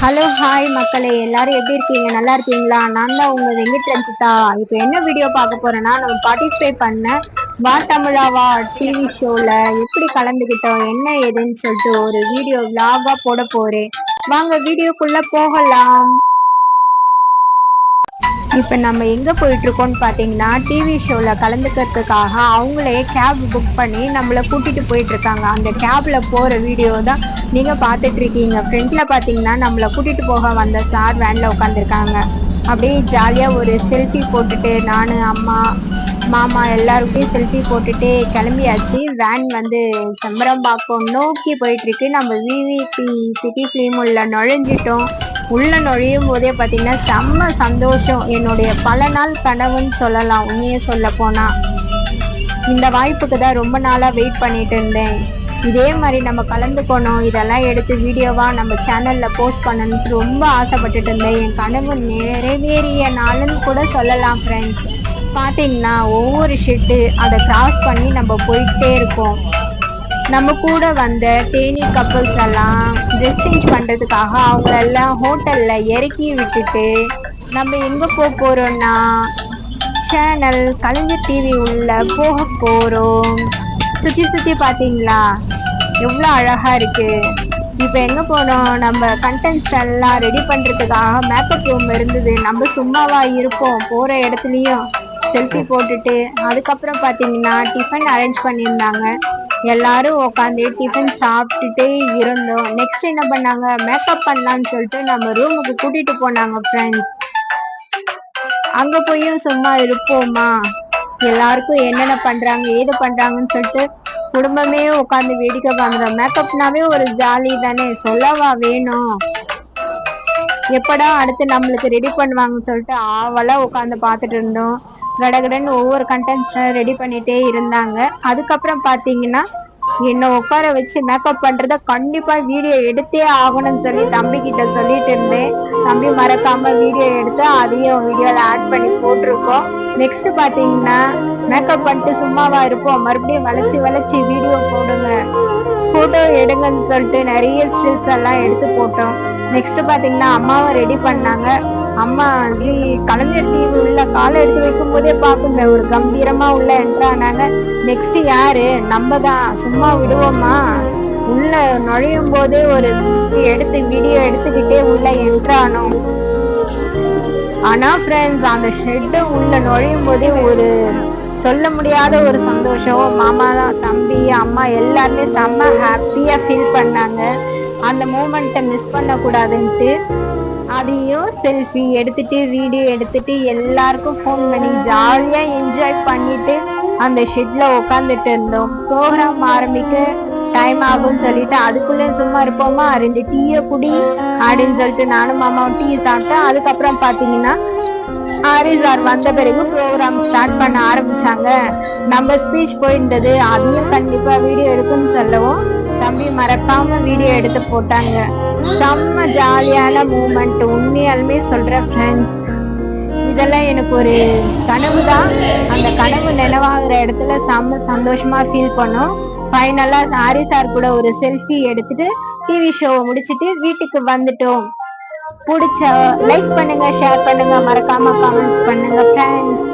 Hello hi மக்களே. எல்லாரும் எப்படி இருக்கீங்க? நல்லா இருக்கீங்களா? நான் தான் உங்க வெங்கட் ரஞ்சிதா இப்போ என்ன வீடியோ பார்க்க போறேன்னா நம்ம பார்ட்டிசிபேட் பண்ண வா தமிழாவா டிவி ஷோல எப்படி கலந்துக்கிட்டோம் என்ன ஏதுன்னு சொல்லிட்டு ஒரு வீடியோ விலாகா போட போறேன். வாங்க வீடியோக்குள்ள போகலாம். இப்போ நம்ம எங்கே போயிட்டுருக்கோம்னு பார்த்தீங்கன்னா டிவி ஷோவில் கலந்துக்கிறதுக்காக அவங்களே கேப் புக் பண்ணி நம்மளை கூட்டிகிட்டு போயிட்டுருக்காங்க. அந்த கேபில் போகிற வீடியோ தான் நீங்கள் பார்த்துட்ருக்கீங்க இருக்கீங்க பார்த்தீங்கன்னா நம்மளை நம்மள போக வந்த சார் வேனில் உட்காந்துருக்காங்க அப்படியே ஜாலியாக ஒரு செல்ஃபி போட்டுட்டு நான் அம்மா மாமா எல்லாருக்கும் செல்ஃபி போட்டுட்டு கிளம்பியாச்சு. வேன் வந்து செம்பரம்பாக்கம் நோக்கி போயிட்டுருக்கு. நம்ம விவிபி சிட்டி ஃபிலிம் உள்ள நுழைஞ்சிட்டோம். உள்ள நுழையும் போதே பார்த்தீங்கன்னா செம்ம சந்தோஷம். என்னுடைய பல நாள் கனவுன்னு சொல்லலாம் உண்மையை சொல்ல போனா. இந்த வாய்ப்புக்கு தான் ரொம்ப நாளாக வெயிட் பண்ணிட்டு இருந்தேன். இதே மாதிரி நம்ம கலந்துக்கணும். இதெல்லாம் எடுத்து வீடியோவாக நம்ம சேனலில் போஸ்ட் பண்ணணும்னு ரொம்ப ஆசைப்பட்டுட்டு இருந்தேன். என் கனவு நிறைவேறிய நாளுன்னு கூட சொல்லலாம் ஃப்ரெண்ட்ஸ் பார்த்தீங்கன்னா ஒவ்வொரு ஷெட்டு அதை கிராஸ் பண்ணி நம்ம போயிட்டே இருக்கோம். நம்ம கூட வந்த தேனி கப்பல்ஸ் எல்லாம் ட்ரெஸ் சேஞ்ச் பண்ணுறதுக்காக அவங்க எல்லாம் இறக்கி விட்டுட்டு நம்ம எங்கே போக போகிறோம்னா சேனல் கலைஞர் டிவி உள்ள போக போகிறோம் சுற்றி சுற்றி பார்த்தீங்களா எவ்வளோ அழகாக இருக்குது இப்போ எங்கே போனோம்? நம்ம கண்டென்ட்ஸ் எல்லாம் ரெடி பண்ணுறதுக்காக மேக்கப் ரூம் இருந்தது. நம்ம சும்மாவா இருப்போம் போகிற இடத்துலையும். செல்ஃபி போட்டுட்டு. அதுக்கப்புறம் பார்த்தீங்கன்னா டிஃபன் அரேஞ்ச் பண்ணியிருந்தாங்க. எல்லாரும் உட்காந்து டிஃபன் சாப்பிட்டுட்டே இருந்தோம். நெக்ஸ்ட் என்ன பண்ணாங்க? மேக்கப் பண்ணலான்னு சொல்லிட்டு நம்ம ரூமுக்கு கூட்டிட்டு போனாங்க ஃப்ரெண்ட்ஸ் அங்க போயும் சும்மா இருப்போமா? எல்லாருக்கும் என்னென்ன பண்றாங்க ஏது பண்றாங்கன்னு சொல்லிட்டு குடும்பமே உட்காந்து வேடிக்கை பார்க்குறோம். மேக்கப்னாவே ஒரு ஜாலி தானே? சொல்லவா வேணும்? எப்படா அடுத்து நம்மளுக்கு ரெடி பண்ணுவாங்கன்னு சொல்லிட்டு ஆவலா உட்காந்து பார்த்துட்டு இருந்தோம். கடகடன்னு ஒவ்வொரு கண்டென்ட்ஸ் ரெடி பண்ணிட்டே இருந்தாங்க. அதுக்கப்புறம் பாத்தீங்கன்னா என்ன உட்கார வச்சு மேக்கப் பண்றத கண்டிப்பா வீடியோ எடுத்தே ஆகணும்னு சொல்லி தம்பி கிட்ட சொல்லிட்டு இருந்தேன். தம்பி மறக்காம வீடியோ எடுத்து அதையும் வீடியோல ஆட் பண்ணி போட்டிருக்கோம். நெக்ஸ்ட் பாத்தீங்கன்னா மேக்கப் பண்ணிட்டு சும்மாவா இருப்போம். மறுபடியும் வளைச்சு வளைச்சு வீடியோ போடுங்க. போட்டோ எடுங்கன்னு சொல்லிட்டு நிறைய ஸ்டில்ஸ் எல்லாம் எடுத்து போட்டோம். நெக்ஸ்ட் பாத்தீங்கன்னா அம்மாவும் ரெடி பண்ணாங்க. அம்மா கலைஞர் டிவி காலை எடுத்து வைக்கும் போதே பார்க்குங்க. ஒரு கம்பீரமா உள்ள என்ட்ரானாங்க நெக்ஸ்ட் யாரு? நம்ம தான் சும்மா விடுவோமா? உள்ள நுழையும் போதே ஒரு எடுத்து வீடியோ எடுத்துக்கிட்டே உள்ள என்ட்ரானோம் ஆனா ஃப்ரெண்ட்ஸ் அந்த ஷெட்டு உள்ள நுழையும் போதே ஒரு சொல்ல முடியாத ஒரு சந்தோஷம். மாமா தம்பி அம்மா எல்லாருமே செம்ம ஹாப்பியா ஃபீல் பண்ணாங்க. அந்த மூமெண்ட்டை மிஸ் பண்ணக்கூடாதுன்ட்டு அதையும் செல்ஃபி எடுத்துட்டு வீடியோ எடுத்துட்டு எல்லாருக்கும் ஃபோன் பண்ணி ஜாலியா என்ஜாய் பண்ணிட்டு அந்த ஷெட்ல உட்காந்துட்டு இருந்தோம். ப்ரோக்ராம் ஆரம்பிக்க டைம் ஆகும்னு சொல்லிட்டு அதுக்குள்ள சும்மா இருப்போமா? ரெண்டு டீயை குடி அப்படின்னு சொல்லிட்டு நானும் மாமாவும் டீ சாப்பிட்டேன் அதுக்கப்புறம் பாத்தீங்கன்னா ஆரி சார் வந்த பிறகு ப்ரோக்ராம் ஸ்டார்ட் பண்ண ஆரம்பிச்சாங்க. நம்ம ஸ்பீச் போயிருந்தது. அதையும் கண்டிப்பா வீடியோ எடுக்குன்னு சொல்லவும் தம்பி மறக்காம வீடியோ எடுத்து போட்டாங்க. செம்ம ஜாலியான மூமெண்ட் உண்மையாலுமே சொல்ற ஃப்ரெண்ட்ஸ் இதெல்லாம் எனக்கு ஒரு கனவு தான் அந்த கனவு நினைவாகிற இடத்துல செம்ம சந்தோஷமா ஃபீல் பண்ணோம். ஃபைனலா ஆரி சார் கூட ஒரு செல்ஃபி எடுத்துட்டு டிவி ஷோவை முடிச்சிட்டு வீட்டுக்கு வந்துட்டோம். பிடிச்ச லைக் பண்ணுங்க ஷேர் பண்ணுங்க. மறக்காம கமெண்ட்ஸ் பண்ணுங்க ஃப்ரெண்ட்ஸ்